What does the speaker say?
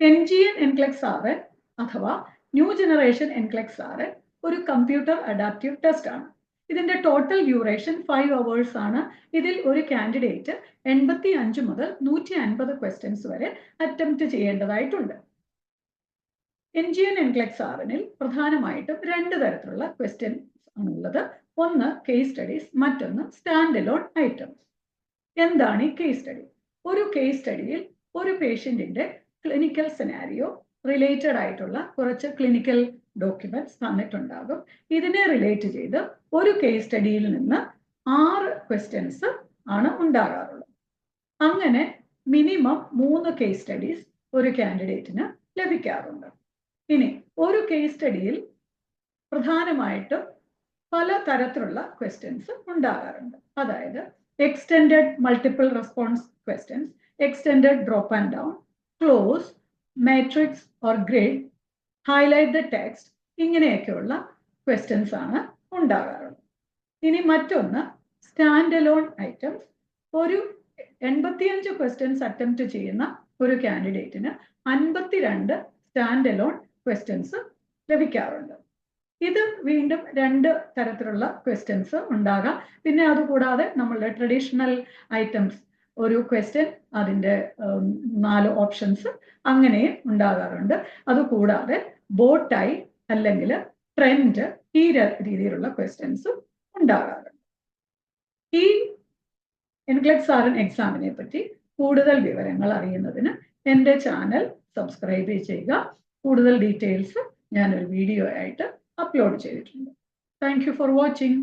N G N NCLEX R N അഥവാ new generation NCLEX N ഒരു computer adaptive test ആണ്. ഇതിന്റെ total duration five hours ആണ്. ഇതിൽ ഒരു കാൻഡിഡേറ്റ് എൺപത്തി അഞ്ച് മുതൽ നൂറ്റി അൻപത് ക്വസ്റ്റ്യൻസ് വരെ അറ്റംപ്റ്റ് ചെയ്യേണ്ടതായിട്ടുണ്ട്. എൻ ജി എൻ എൻക്ലെക്സ് ആറിനിൽ പ്രധാനമായിട്ടും രണ്ട് തരത്തിലുള്ള ക്വസ്റ്റ്യൻസ് ആണുള്ളത്. ഒന്ന് കേസ് സ്റ്റഡീസ് മറ്റൊന്ന് സ്റ്റാൻഡ് അലോൺ ഐറ്റംസ് എന്താണ് ഈ കേസ് സ്റ്റഡി ഒരു കേസ് സ്റ്റഡിയിൽ ഒരു പേഷ്യന്റിന്റെ ക്ലിനിക്കൽ സെനാരിയോ റിലേറ്റഡ് ആയിട്ടുള്ള കുറച്ച് ക്ലിനിക്കൽ ഡോക്യുമെന്റ്സ് തന്നിട്ടുണ്ടാകും. ഇതിനെ റിലേറ്റ് ചെയ്ത് ഒരു കേസ് സ്റ്റഡിയിൽ നിന്ന് ആറ് ക്വസ്റ്റ്യൻസ് ആണ് ഉണ്ടാകാറുള്ളത്. അങ്ങനെ മിനിമം മൂന്ന് കേസ് സ്റ്റഡീസ് ഒരു കാൻഡിഡേറ്റിന് ലഭിക്കാറുണ്ട്. ഇനി ഒരു കേസ് സ്റ്റഡിയിൽ പ്രധാനമായിട്ടും പല തരത്തിലുള്ള ക്വസ്റ്റ്യൻസ് ഉണ്ടാകാറുണ്ട്. അതായത് extended multiple response questions extended drop and down cloze matrix or grid highlight the text ഇങ്ങനെയൊക്കെയുള്ള ക്വസ്റ്റ്യൻസ് ആണ് ഉണ്ടാകാറുള്ളത്. ഇനി മറ്റൊന്ന് സ്റ്റാൻഡ് അലോൺ ഐറ്റംസ് ഒരു എൺപത്തിയഞ്ച് ക്വസ്റ്റ്യൻസ് അറ്റംപ്റ്റ് ചെയ്യുന്ന ഒരു കാൻഡിഡേറ്റിന് അൻപത്തിരണ്ട് സ്റ്റാൻഡ് അലോൺ ക്വസ്റ്റ്യൻസ് ലഭിക്കാറുണ്ട്. ഇത് വീണ്ടും രണ്ട് തരത്തിലുള്ള ക്വസ്റ്റ്യൻസ് ഉണ്ടാകാം. പിന്നെ അതുകൂടാതെ നമ്മളുടെ ട്രഡീഷണൽ ഐറ്റംസ് ഒരു ക്വസ്റ്റ്യൻ അതിന്റെ നാല് ഓപ്ഷൻസ് അങ്ങനെയും ഉണ്ടാകാറുണ്ട്. അതുകൂടാതെ ബോട്ടായി അല്ലെങ്കിൽ ട്രെൻഡ് ഈ രീതിയിലുള്ള ക്വസ്റ്റ്യൻസും ഉണ്ടാകാറുണ്ട്. ഈ എൻക്ലെക്സ് ആർ എക്സാമിനെ പറ്റി കൂടുതൽ വിവരങ്ങൾ അറിയുന്നതിന് എന്റെ ചാനൽ സബ്സ്ക്രൈബ് ചെയ്യുക. കൂടുതൽ ഡീറ്റെയിൽസ് ഞാനൊരു വീഡിയോ ആയിട്ട് അപ്ലോഡ് ചെയ്തിട്ടുണ്ട്. Thank you for watching